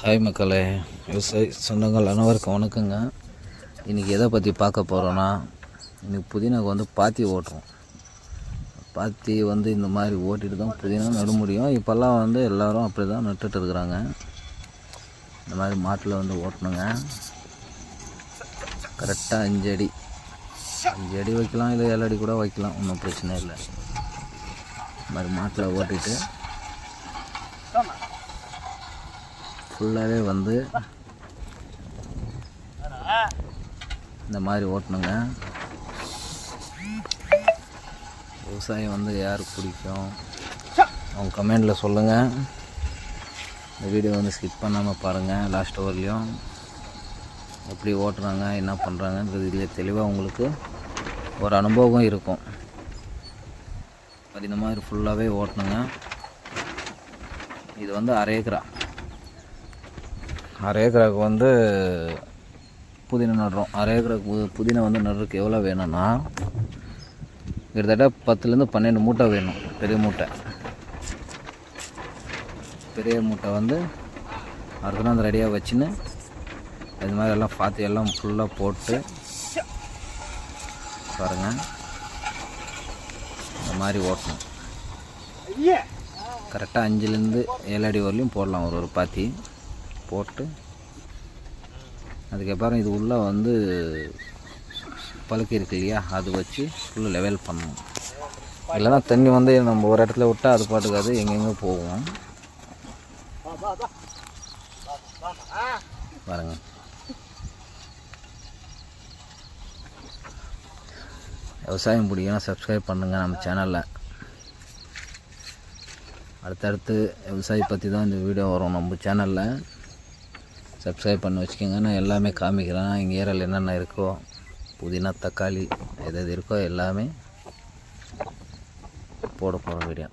Hi மக்களே. விவசாய சொந்தங்கள் அனைவருக்கும் வணக்கங்க. இன்றைக்கி எதை பற்றி பார்க்க போகிறோன்னா இன்றைக்கி புதினாக்கு வந்து பாத்தி ஓட்டுறோம். பாத்தி வந்து இந்த மாதிரி ஓட்டிட்டு தான் புதினா நட முடியும். இப்போல்லாம் வந்து எல்லோரும் அப்படி தான் நட்டுட்டு இருக்கிறாங்க. இந்த மாதிரி மாட்டில் வந்து ஓட்டணுங்க. கரெக்டாக அஞ்சு அடி. அஞ்சு அடி வைக்கலாம் இல்லை ஏழு அடி கூட வைக்கலாம். ஒன்றும் பிரச்சனை இல்லை. இந்த மாதிரி மாட்டில் ஓட்டிட்டு ஃபுல்லாகவே வந்து இந்த மாதிரி ஓட்டணுங்க. விவசாயம் வந்து யாருக்கு பிடிக்கும்? அவங்க கமெண்டில் சொல்லுங்கள் இந்த வீடியோ வந்து ஸ்கிப் பண்ணாமல் பாருங்கள் லாஸ்ட் வரலையும் எப்படி ஓட்டுறாங்க என்ன பண்ணுறாங்கன்றது இதில் தெளிவாக உங்களுக்கு ஒரு அனுபவம் இருக்கும். அது இந்த மாதிரி ஃபுல்லாகவே ஓட்டணுங்க. இது வந்து அரை ஏக்கரா. அரை ஏக்கராக்கு வந்து புதினா நடுறோம். அரை ஏக்கராக்கு பு- புதினா வந்து நடுறதுக்கு எவ்வளோ வேணும்னா கிட்டத்தட்ட பத்துலேருந்து பன்னெண்டு மூட்டை வேணும் பெரிய மூட்டை. பெரிய மூட்டை வந்து அடுத்த நாள் ரெடியாக வச்சுன்னு இது மாதிரி எல்லாம் பார்த்து எல்லாம் ஃபுல்லாக போட்டு பாருங்கள் இந்த மாதிரி ஓட்டணும். கரெக்டாக அஞ்சுலேருந்து ஏழு அடி வரலையும் போடலாம் ஒரு ஒரு பாத்தி. போட்டு அதுக்கப்புறம் இது உள்ளே வந்து பழுக்கி இருக்கு இல்லையா? அது வச்சு ஃபுல்லு லெவல் பண்ணணும். இல்லைன்னா தண்ணி வந்து நம்ம ஒரு இடத்துல விட்டால் அது பாட்டுக்கு அது எங்கெங்கே போகும். பாருங்க. விவசாயம் பிடிக்கணும் சப்ஸ்கிரைப் பண்ணுங்கள் நம்ம சேனலில் அடுத்தடுத்து விவசாயி பற்றி தான் இந்த வீடியோ வரும் நம்ம சேனலில் சப்ஸ்கிரைப் பண்ணி வச்சுக்கோங்க. நான் எல்லாமே காமிக்கிறேன். எங்கள் ஏரியாவில் என்னென்ன இருக்கோ புதினா தக்காளி எது எது இருக்கோ எல்லாமே போட போகிற வீடியோ